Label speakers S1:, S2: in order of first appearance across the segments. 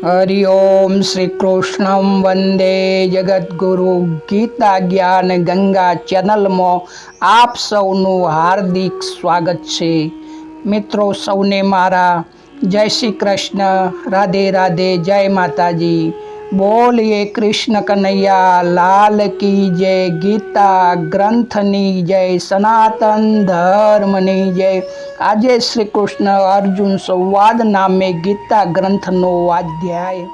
S1: હરિ ઓમ શ્રી કૃષ્ણમ વંદે જગદગુરુ ગીતા જ્ઞાન ગંગા ચેનલમાં આપ સૌનું હાર્દિક સ્વાગત છે મિત્રો સૌને મારા જય શ્રી કૃષ્ણ રાધે રાધે જય માતાજી બોલીએ કૃષ્ણ કનૈયા, લાલ કી જય, ગીતા ગ્રંથની જય, સનાતન ધર્મની જય. આજે શ્રી કૃષ્ણ અર્જુન સંવાદ નામે ગીતા ગ્રંથનો અધ્યાય.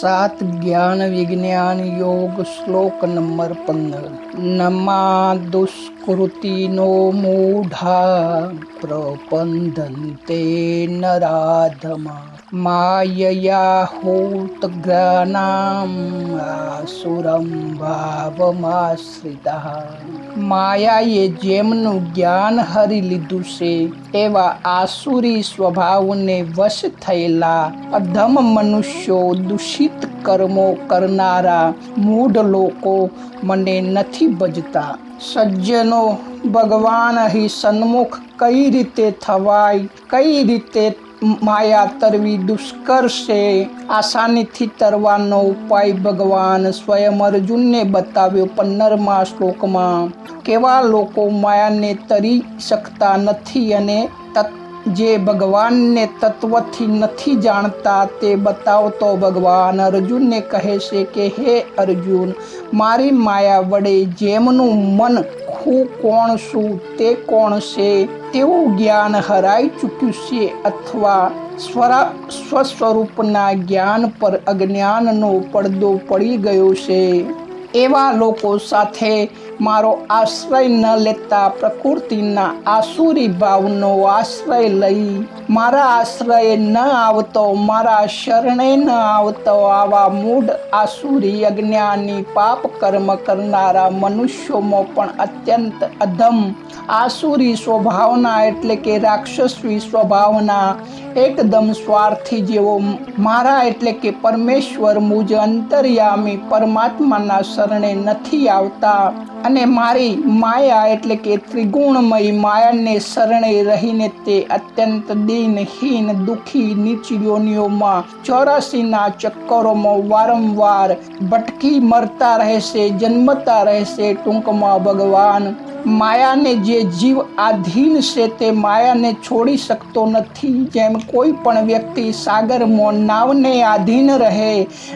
S1: સાત જ્ઞાન વિજ્ઞાન યોગ શ્લોક નંબર પંદર. નમા દુષ્કૃતિનો મૂઢા. નરાધમા માયયા હોત જ્ઞાનામ આસુરમ ભાવમાશ્રિતા માયાએ જેમનું જ્ઞાન હરી લીધું છે એવા આસુરી સ્વભાવને વશ થયેલા અધમ મનુષ્યો દૂષિત કર્મો કરનારા મૂઢ લોકો મને નથી ભજતા સજ્જનો ભગવાન અહીં સન્મુખ કઈ રીતે થવાય? કઈ રીતે માયા તરવી દુષ્કર છે આસાનીથી તરવાનો ઉપાય ભગવાન સ્વયં અર્જુનને બતાવ્યો પંદરમા શ્લોકમાં. કેવા લોકો માયાને તરી શકતા નથી અને જે ભગવાનને તત્વથી નથી જાણતા તે બતાવતો ભગવાન અર્જુનને કહે છે કે, હે અર્જુન, મારી માયા વડે જેમનું મન હું કોણ છું તે કોણ છે? તેવું જ્ઞાન હરાઈ ચૂક્યું છે અથવા સ્વરા, સ્વસ્વરૂપના જ્ઞાન પર અજ્ઞાનનો પડદો પડી ગયો છે? એવા લોકો સાથે મારો આશ્રય ન લેતા પ્રકૃતિના આસુરી ભાવનો આશ્રય લઈ મારા આશ્રય ન આવતો, મારા શરણે ન આવતો, આવા મૂઢ આસુરી અજ્ઞાની પાપ કર્મ કરનારા મનુષ્યોમાં પણ અત્યંત અધમ આસુરી સ્વભાવના એટલે કે રાક્ષસવી સ્વભાવના એકદમ સ્વાર્થી જેવો મારા એટલે કે પરમેશ્વર મુજ અંતર્યામી પરમાત્માના શરણે નથી આવતા. અને મારી માયા એટલે કે ત્રિગુણમય માયાને શરણે રહીને તે અત્યંત દિનહીન દુઃખી નીચ યોનિઓમાં ચોરાસીના ચક્કરોમાં વારંવાર ભટકી મરતા રહેશે, જન્મતા રહેશે ટૂંકમાં ભગવાન. માયાને જે જીવ આધીન છે તે માયાને છોડી શકતો નથી. જેમ કોઈ પણ વ્યક્તિ સાગરમાં નાવને આધીન રહે,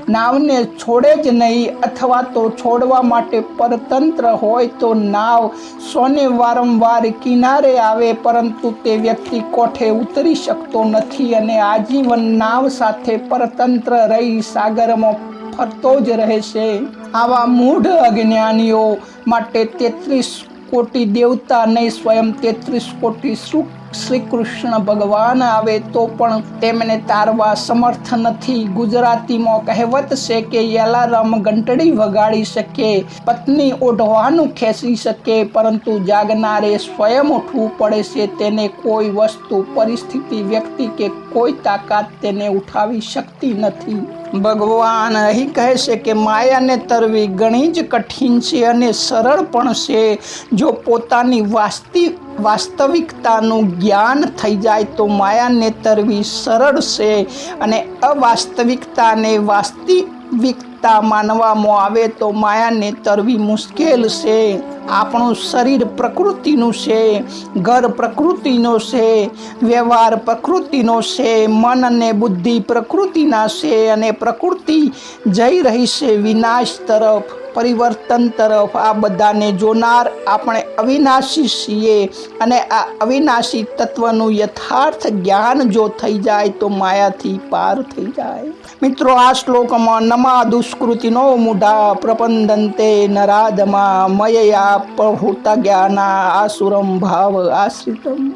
S1: નાવને છોડે જ નહીં અથવા તો છોડવા માટે પરતંત્ર હોય તો નાવ સોને વારંવાર કિનારે આવે, પરંતુ તે વ્યક્તિ કોઠે ઉતરી શકતો નથી અને આજીવન નાવ સાથે પરતંત્ર રહી સાગરમાં ફરતો જ રહેશે. આવા મૂઢ અજ્ઞાનીઓ માટે તેત્રીસ કોટી દેવતા નહીં, સ્વયં તેત્રીસ કોટી સુખ શ્રી કૃષ્ણ ભગવાન આવે તો પણ તેમને તારવા સમર્થ નથી. ગુજરાતીમાં કહેવત છે કે યલારામ ઘંટડી વગાડી શકે, પત્ની ઓઢવાનું ખેંચી શકે, પરંતુ જાગનારે સ્વયં ઉઠવું પડે છે. તેને કોઈ વસ્તુ, પરિસ્થિતિ, વ્યક્તિ કે કોઈ તાકાત તેને ઉઠાવી શકતી નથી. ભગવાન અહીં કહે છે કે માયાને તરવી ઘણી જ કઠિન છે અને સરળ પણ છે. જો પોતાની વાસ્તવિક વાસ્તવિકતાનું જ્ઞાન થઈ જાય તો માયાને તરવી સરળ છે અને અવાસ્તવિકતાને વાસ્તવિકતા માનવામાં આવે તો માયાને તરવી મુશ્કેલ છે. આપણું શરીર પ્રકૃતિનું છે, ઘર પ્રકૃતિનો છે, વ્યવહાર પ્રકૃતિનો છે, મન અને બુદ્ધિ પ્રકૃતિના છે અને પ્રકૃતિ જઈ રહી છે વિનાશ તરફ. પરિવર્તન તરફ આ બધાને જોનાર આપણે અવિનાશી છીએ અને આ અવિનાશી તત્વનું યથાર્થ જ્ઞાન જો થઈ જાય તો માયાથી પાર થઈ જાય. મિત્રો, આ શ્લોકમાં નમા દુષ્કૃતિનો મૂઢા પ્રપંદંતે નરાધમા મયયા પ્રહુતા જ્ઞાના આસુરમ ભાવ આશ્રિતમ.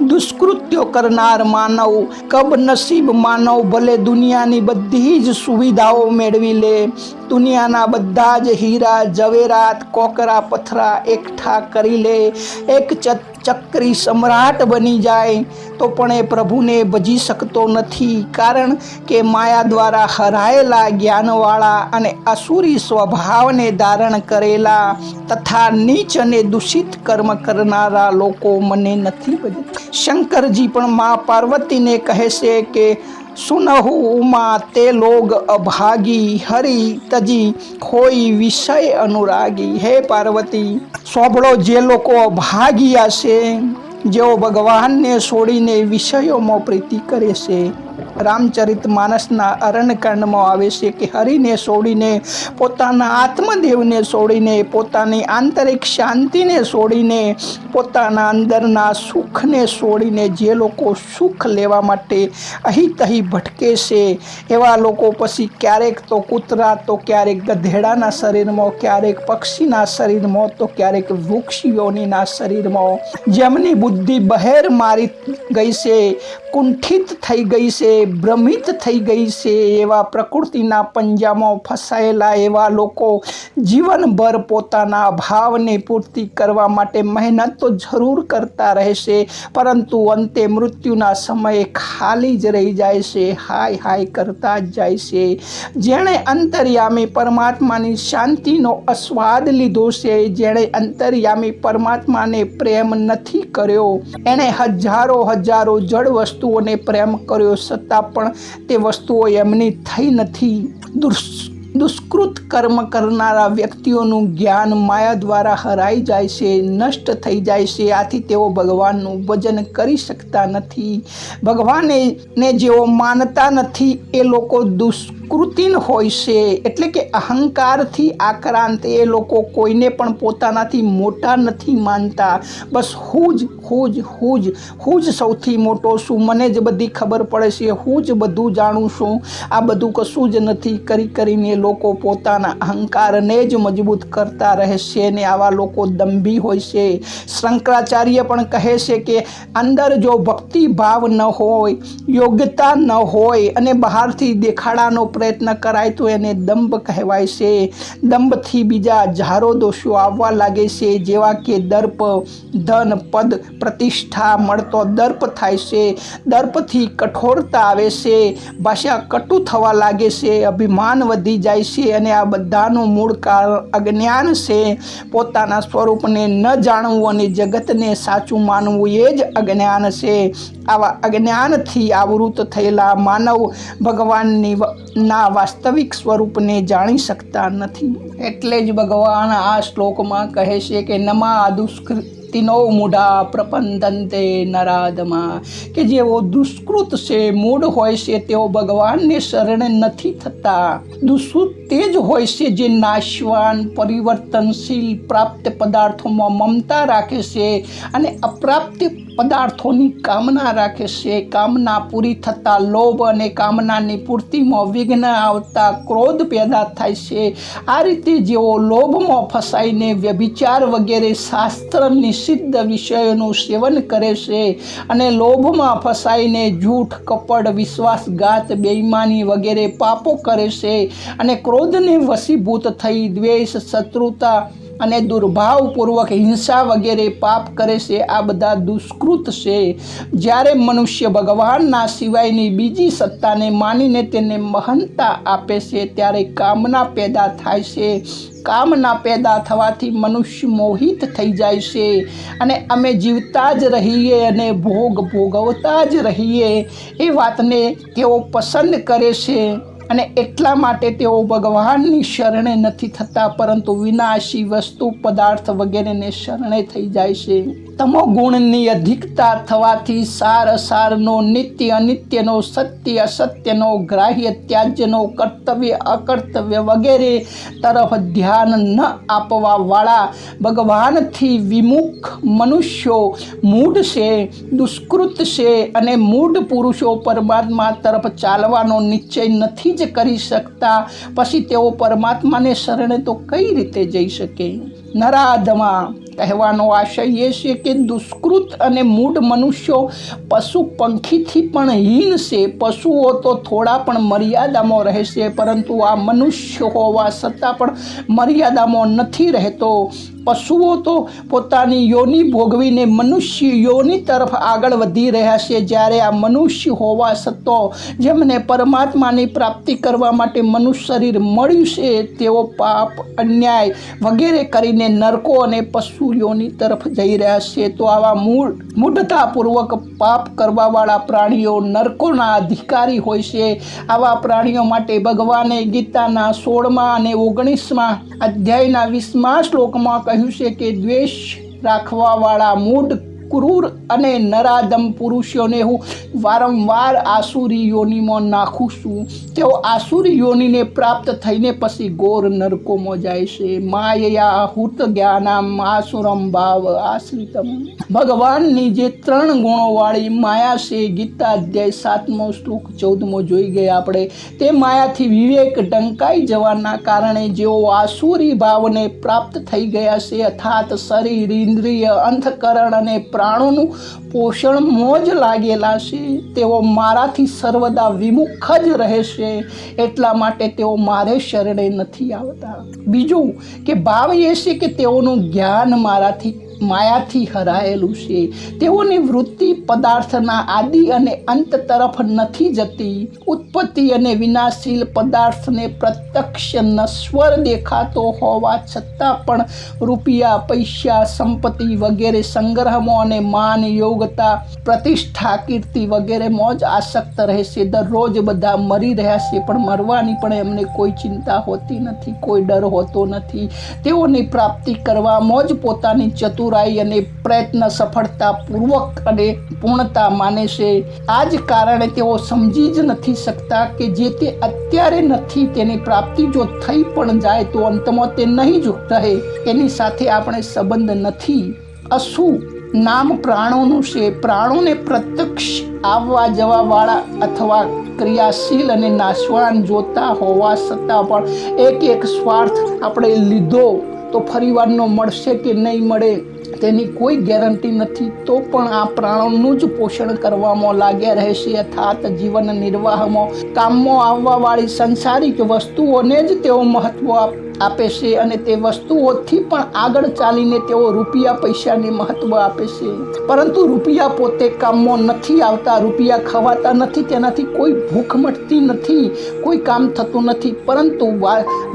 S1: દુષ્કૃત્યો કરનાર માનવ, કબ નસીબ માનવ ભલે દુનિયાની બધી જ સુવિધાઓ મેળવી લે. દુનિયાના બધા જ હીરા, ઝવેરાત, કોકરા, પથરા એકઠા કરી લે. એક ચક્રી સમ્રાટ બની જાય, તો પણ એ પ્રભુને ભજી શકતો નથી. કારણ કે માયા દ્વારા હરાયેલા જ્ઞાનવાળા અને અસુરી સ્વભાવને ધારણ કરેલા તથા નીચ અને દૂષિત કર્મ કરનારા લોકો મને નથી ભજતા શંકરજી પણ મા પાર્વતીને કહે છે કે સુનહુ ઉમા તે લોગ અભાગી હરી તજી ખોઈ વિષય અનુરાગી હે પાર્વતી સોંભળો જે લોકો અભાગિયા છે જેઓ ભગવાનને છોડીને વિષયોમાં પ્રીતિ કરે છે રામચરિત માનસના અરણકાંડમાં આવે છે કે હરિને છોડીને, પોતાના આત્મદેવને છોડીને, પોતાની આંતરિક શાંતિને છોડીને, પોતાના અંદરના સુખને છોડીને જે લોકો સુખ લેવા માટે અહીં તહીં ભટકે છે, એવા લોકો પછી ક્યારેક તો કૂતરા તો ક્યારેક ગધેડાના શરીરમાં, ક્યારેક પક્ષીના શરીરમાં, તો ક્યારેક વૃક્ષીઓનીના શરીરમાં. જેમની બુદ્ધિ બહેર મારી ગઈ છે કુંઠિત થઈ ગઈ છે, ભ્રમિત થઈ ગઈ છે એવા પ્રકૃતિના પંજામાં ફસાયેલા એવા લોકો જીવનભર પોતાના ભાવને પૂર્તિ કરવા માટે મહેનત તો જરૂર કરતા રહેશે, પરંતુ અંતે મૃત્યુના સમયે ખાલી જ રહી જાય છે, હાય હાય કરતા જ જાય છે. જેણે અંતર્યામી પરમાત્માની શાંતિનો આસ્વાદ લીધો છે, જેણે અંતર્યામી પરમાત્માને પ્રેમ નથી કર્યો, એણે હજારો હજારો જળ વસ્તુઓને પ્રેમ કર્યો છતાં પણ તે વસ્તુઓ એમની થઈ નથી. દુષ્, દુષ્કૃત કર્મ કરનારા વ્યક્તિઓનું જ્ઞાન માયા દ્વારા હરાઈ જાય છે, નષ્ટ થઈ જાય છે. આથી તેઓ ભગવાનનું ભજન કરી શકતા નથી. ભગવાને ને જેઓ માનતા નથી, એ લોકો દુષ્કૃતિન હોય છે, એટલે કે અહંકારથી આક્રાંત એ લોકો કોઈને પણ પોતાનાથી મોટા નથી માનતા. બસ હું જ હું જ હું જ હું જ સૌથી મોટો છું. મને જ બધી ખબર પડે છે. હું જ બધું જાણું છું. આ બધું કશું જ નથી. કરી કરીને લોકો પોતાના અહંકારને જ મજબૂત કરતા રહેશે ને આવા લોકો દંભી હોય છે. શંકરાચાર્ય પણ કહે છે કે અંદર જો ભક્તિ ભાવ ન હોય, યોગ્યતા ન હોય અને બહારથી દેખાડાનો પ્રયત્ન કરાય તો એને દંભ કહેવાય છે. દંભથી બીજા હજારો દોષો આવવા લાગે છે. જેવા કે દર્પ, ધન, પદ, પ્રતિષ્ઠા, મળતો દર્પ થાય છે. દર્પથી કઠોરતા આવે છે. ભાષા કટુ થવા લાગે છે. અભિમાન વધી જાય છે અને આ બધાનું મૂળ કારણ અજ્ઞાન છે. પોતાના સ્વરૂપને ન જાણવું અને જગતને સાચું માનવું એ જ અજ્ઞાન છે. આવા અજ્ઞાનથી આવૃત થયેલા માનવ ભગવાનની ના વાસ્તવિક સ્વરૂપને જાણી શકતા નથી. એટલે જ ભગવાન આ શ્લોકમાં કહે છે કે નમા દુષ્કૃતિનો મૂઢા પ્રપંદંતે નરાદમાં કે જેઓ દુષ્કૃત છે મૂળ હોય છે તેઓ ભગવાનને શરણે નથી થતા દુષ્કૃત તે જ હોય છે જે નાશવાન પરિવર્તનશીલ પ્રાપ્ત પદાર્થોમાં મમતા રાખે છે અને અપ્રાપ્ત પદાર્થોની કામના રાખે છે કામના પૂરી થતાં લોભ અને કામનાની પૂર્તિમાં વિઘ્ન આવતા ક્રોધ પેદા થાય છે આ રીતે જેઓ લોભમાં ફસાઈને વ્યભિચાર વગેરે શાસ્ત્ર નિષિદ્ધ વિષયોનું સેવન કરે છે અને લોભમાં ફસાઈને જૂઠ કપડ વિશ્વાસઘાત, બેઈમાની વગેરે પાપો કરે છે અને ક્રોધને વશીભૂત થઈ દ્વેષ, શત્રુતા અને દુર્ભાવપૂર્વક હિંસા વગેરે પાપ કરે છે. આ બધા દુષ્કૃત છે. જ્યારે મનુષ્ય ભગવાનના સિવાયની બીજી સત્તાને માનીને તેને મહાનતા આપે છે, ત્યારે કામના પેદા થાય છે. કામના પેદા થવાથી મનુષ્ય મોહિત થઈ જાય છે અને અમે જીવતા જ રહીએ અને ભોગ ભોગવતા જ રહીએ. એ વાતને તેઓ પસંદ કરે છે. અને એટલા માટે તેઓ ભગવાનની શરણે નથી થતા, પરંતુ વિનાશી વસ્તુ, પદાર્થ વગેરેને શરણે થઈ જાય છે. તમો ગુણની અધિકતા થવાથી સાર અસારનો નિત્ય અનિત્યનો, સત્ય અસત્યનો, ગ્રાહ્ય ત્યાજ્યનો, કર્તવ્ય અકર્તવ્ય વગેરે તરફ ધ્યાન ન આપવાવાળા ભગવાનથી વિમુખ મનુષ્યો મૂઢ છે, દુષ્કૃત છે અને મૂઢ પુરુષો પરમાત્મા તરફ ચાલવાનો નિશ્ચય નથી જ કરી શકતા. પછી તેઓ પરમાત્માને શરણે તો કઈ રીતે જઈ શકે? નરાધમાં. કહેવાનો આશય એ છે કે દુષ્કૃત અને મૂઢ મનુષ્યો પશુ પંખીથી પણ હીન છે. પશુઓ તો થોડા પણ મર્યાદામાં રહેશે, પરંતુ આ મનુષ્ય હોવા છતાં પણ મર્યાદામાં નથી રહેતો. પશુઓ તો પોતાની યોની ભોગવીને મનુષ્ય યોની તરફ આગળ વધી રહ્યા છે. જ્યારે આ મનુષ્ય હોવા સત્તો જેમને પરમાત્માની પ્રાપ્તિ કરવા માટે મનુષ્ય શરીર મળ્યું છે, તેઓ પાપ, અન્યાય વગેરે કરીને નરકો અને પશુઓની તરફ જઈ રહ્યા છે, તો આવા મૂળ, મૂઢતાપૂર્વક પાપ કરવાવાળા પ્રાણીઓ નરકોના અધિકારી હોય છે. આવા પ્રાણીઓ માટે ભગવાને ગીતાના સોળમાં અને ઓગણીસમાં અધ્યાયના વીસમાં શ્લોકમાં કહ્યું છે કે દ્વેષ રાખવાવાળા મૂઢ ક્રૂર અને નરાદમ પુરુષોને હું વારંવાર આસુરી યોનિમાં નાખું છું. તેઓ આસુરી યોનિને પ્રાપ્ત થઈને પછી ગોર નરકોમાં જાય છે. માયા હુત જ્ઞાનામ આસુરમ ભાવ આશ્રિતમ. ભગવાનની જે ત્રણ ગુણોવાળી માયા છે ગીતા અધ્યાય સાતમો શ્લોક ચૌદમો જોઈ ગયા આપણે. તે માયાથી વિવેક ઢંકાઈ જવાના કારણે જેઓ આસુરી ભાવને પ્રાપ્ત થઈ ગયા છે અર્થાત શરીર, ઇન્દ્રિય અંતકરણ અને પ્રાણોનું પોષણ મોજ લાગેલા છે. તેઓ મારાથી સર્વદા વિમુખ જ રહેશે. એટલા માટે તેઓ મારે શરણે નથી આવતા. બીજું કે ભાવ એ છે કે તેઓનું જ્ઞાન મારાથી માયાથી હરાયેલું છે. તેઓની વૃત્તિ પદાર્થના આદિ અને અંત તરફ નથી જતી. ઉત્પત્તિ અને વિનાશીલ પદાર્થને પ્રત્યક્ષ નશ્વર દેખાતો હોવા છતાં પણ રૂપિયા, પૈસા, સંપત્તિ વગેરે સંગ્રહમાં અને માન યોગતા પ્રતિષ્ઠા, કીર્તિ વગેરેમાં જ આસક્ત રહેશે. દરરોજ બધા મરી રહ્યા છે, પણ મરવાની પણ એમને કોઈ ચિંતા હોતી નથી, કોઈ ડર હોતો નથી. તેઓની પ્રાપ્તિ કરવામાં જ પોતાની ચતુરાઈ અને પ્રયત્ન સફળતાપૂર્વક અને પૂર્ણતા માને છે. આ જ કારણે તેઓ સમજી જ નથી શકતા કે જે તે અત્યારે નથી તેની પ્રાપ્તિ જો થઈ પણ જાય તો અંતમાં તે નહીં જ રહે. એની સાથે આપણે સંબંધ નથી. અશુ નામ પ્રાણોનું છે. પ્રાણોને પ્રત્યક્ષ આવવા જવાવાળા અથવા ક્રિયાશીલ અને નાશવાન જોતા હોવા છતાં પણ એક એક સ્વાર્થ આપણે લીધો તો ફરીવારનો મળશે કે નહીં મળે? તેની કોઈ ગેરંટી નથી, તો પણ આ પ્રાણોનું જ પોષણ કરવામાં લાગ્યા રહેશે અર્થાત જીવન નિર્વાહમાં. કામમાં આવવાવાળી સંસારિક વસ્તુઓને જ તેઓ મહત્વ આપ. આપે છે અને તે વસ્તુઓથી પણ આગળ ચાલીને તેઓ રૂપિયા પૈસાને મહત્વ આપે છે. પરંતુ રૂપિયા પોતે કામમાં નથી આવતા, રૂપિયા ખવાતા નથી, તેનાથી કોઈ ભૂખ મટતી નથી, કોઈ કામ થતું નથી. પરંતુ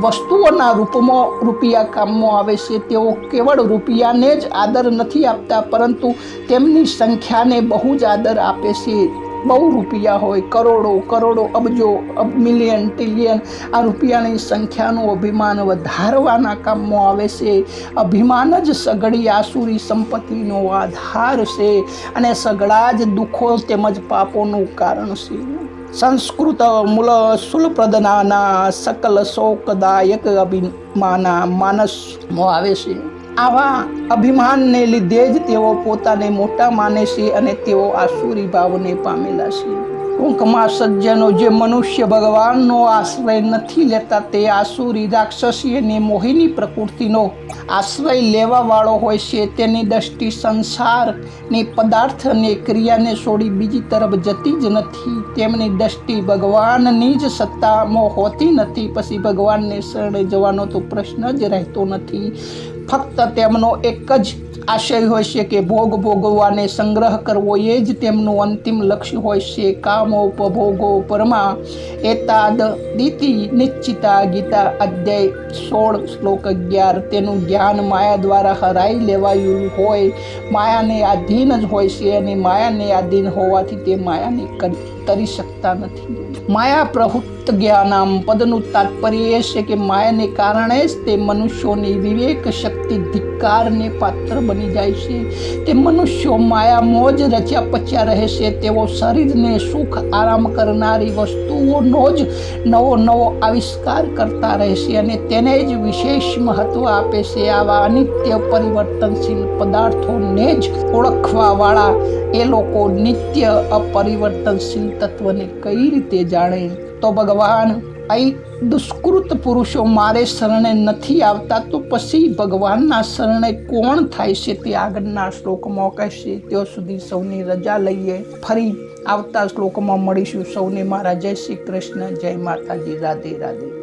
S1: વસ્તુઓના રૂપમાં રૂપિયા કામમાં આવે છે. તેઓ કેવળ રૂપિયાને જ આદર નથી આપતા, પરંતુ તેમની સંખ્યાને બહુ જ આદર આપે છે. બહુ રૂપિયા હોય, કરોડો કરોડો, અબજો, અબ, મિલિયન ટ્રિલિયન આ રૂપિયાની સંખ્યાનું અભિમાન વધારવાના કામમાં આવે છે. અભિમાન જ સગડી આસુરી સંપત્તિનો આધાર છે અને સગળા જ દુઃખો તેમજ પાપોનું કારણ છે. સંસ્કૃત મૂલ સુલપ્રદનાના સકલ શોકદાયક અભિમાના માનસમાં આવે છે. આવા અભિમાનને લીધે જ તેઓ પોતાને મોટા માને છે અને તેઓ આસુરી ભાવને પામેલા છે. ટૂંકમાં સજ્જનો જે મનુષ્ય ભગવાનનો આશ્રય નથી લેતા તે આસુરી રાક્ષસી અને મોહિની પ્રકૃતિનો આશ્રય લેવાવાળો હોય છે. તેની દ્રષ્ટિ સંસારની પદાર્થ અને ક્રિયાને છોડી બીજી તરફ જતી જ નથી. તેમની દ્રષ્ટિ ભગવાનની જ સત્તામાં હોતી નથી. પછી ભગવાનને શરણે જવાનો તો પ્રશ્ન જ રહેતો નથી. ફક્ત તેમનો એક જ આશય હોય છે કે ભોગ ભોગવવાને સંગ્રહ કરવો, એ જ તેમનું અંતિમ લક્ષ્ય હોય છે. કામો ઉપભોગો પરમા એતાદ દીતિ નિશ્ચિતા ગીતા અધ્યાય સોળ શ્લોક અગિયાર. તેનું જ્ઞાન માયા દ્વારા હરાઈ લેવાયું હોય. માયાને આધીન જ હોય છે અને માયાને આધીન હોવાથી તે માયાને તરી શકતા નથી. માયા પ્રભુત્વ જ્ઞાનામ પદનું તાત્પર્ય એ છે કે માયાને કારણે જ તે મનુષ્યોની વિવેક શક્તિ ધિક્કારને પાત્ર બની જાય છે. તે મનુષ્યો માયામાં જ રચ્યા પચ્યા રહે છે. તેઓ શરીરને સુખ આરામ કરનારી વસ્તુઓનો જ નવો નવો આવિષ્કાર કરતા રહેશે અને તેને જ વિશેષ મહત્વ આપે છે. આવા અનિત્ય પરિવર્તનશીલ પદાર્થોને જ ઓળખવાવાળા એ લોકો નિત્ય અપરિવર્તનશીલ તત્વને કઈ રીતે જાણે? તો ભગવાન, અહીં દુષ્કૃત પુરુષો મારે શરણે નથી આવતા, તો પછી ભગવાનના શરણે કોણ થાય છે? તે આગળના શ્લોકમાં કહેશે. ત્યાં સુધી સૌની રજા લઈએ. ફરી આવતા શ્લોકમાં મળીશું. સૌને મારા જય શ્રી કૃષ્ણ, જય માતાજી. રાધે રાધે.